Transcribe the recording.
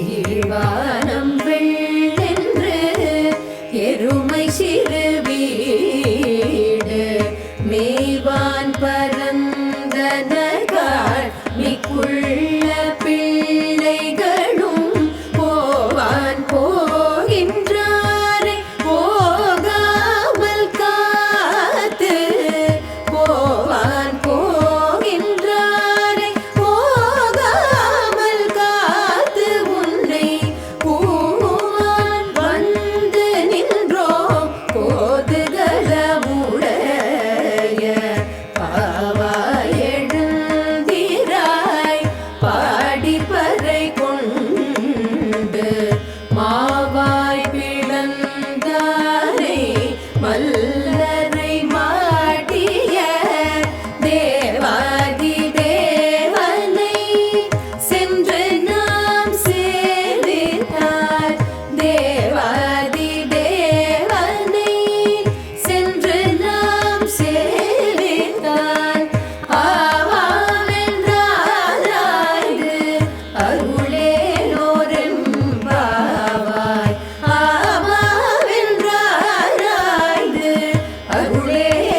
திகழ்வான எழுந்திராய் பாடிப்பறை கொண்டு மா அருளே